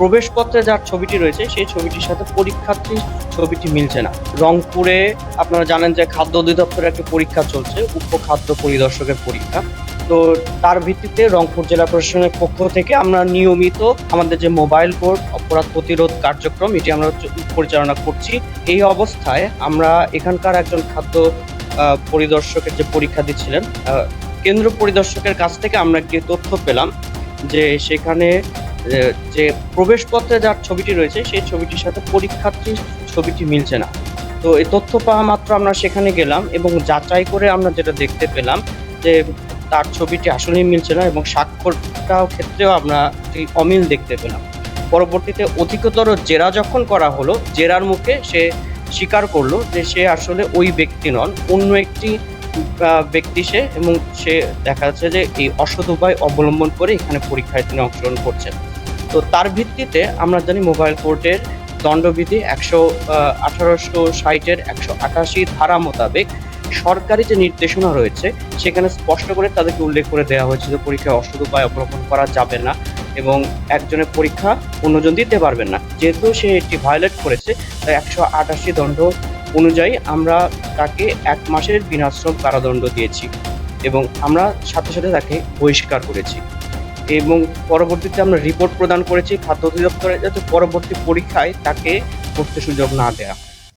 প্রবেশপত্রে যার ছবিটি রয়েছে, সেই ছবিটির সাথে পরীক্ষার্থীর ছবিটি মিলছে না। রংপুরে আপনারা জানেন যে খাদ্য অধিদপ্তরের একটি পরীক্ষা চলছে উপ খাদ্য পরিদর্শকের পরীক্ষা। তো তার ভিত্তিতে রংপুর জেলা প্রশাসনের পক্ষ থেকে আমরা নিয়মিত আমাদের যে মোবাইল কোর্ট অপরাধ প্রতিরোধ কার্যক্রম, এটি আমরা পরিচালনা করছি। এই অবস্থায় আমরা এখানকার একজন খাদ্য পরিদর্শকের যে পরীক্ষা দিচ্ছিলেন কেন্দ্র পরিদর্শকের কাছ থেকে আমরা একটি তথ্য পেলাম যে সেখানে যে প্রবেশপত্রে যার ছবিটি রয়েছে সেই ছবিটির সাথে পরীক্ষার্থীর ছবিটি মিলছে না। তো এই তথ্য পাওয়া মাত্র আমরা সেখানে গেলাম এবং যাচাই করে আমরা যেটা দেখতে পেলাম যে, তার ছবিটি আসলেই মিলছে না এবং স্বাক্ষরটাও ক্ষেত্রেও আমরা অমিল দেখতে পেলাম। পরবর্তীতে অধিকতর জেরা যখন করা হলো, জেরার মুখে সে স্বীকার করল যে সে আসলে ওই ব্যক্তি নন, অন্য একটি ব্যক্তি সে এবং সে দেখা যাচ্ছে যে এই অসৎ উপায় অবলম্বন করে এখানে পরীক্ষায় তিনি অংশগ্রহণ করছেন। তো তার ভিত্তিতে আমরা জানি মোবাইল কোর্টের দণ্ডবিধি একশো আঠারোশো ষাটের একশো আটাশি ধারা মোতাবেক সরকারি যে নির্দেশনা রয়েছে, সেখানে স্পষ্ট করে তাদেরকে উল্লেখ করে দেওয়া হয়েছে যে পরীক্ষায় অসৎ উপায় অবলম্বন করা যাবে না এবং একজনের পরীক্ষা অন্যজন দিতে পারবেন না। যেহেতু সে এটি ভায়োলেট করেছে, তাই একশো আটাশি দণ্ড অনুযায়ী আমরা তাকে এক মাসের বিনাশ্রম কারাদণ্ড দিয়েছি এবং আমরা সাথে সাথে তাকে বহিষ্কার করেছি এবং পরবর্তীতে আমরা রিপোর্ট প্রদান করেছি, খাদ্য অধিদপ্তরে যাতে পরবর্তী পরীক্ষায় তাকে করতে সুযোগ না দেয়া হয়।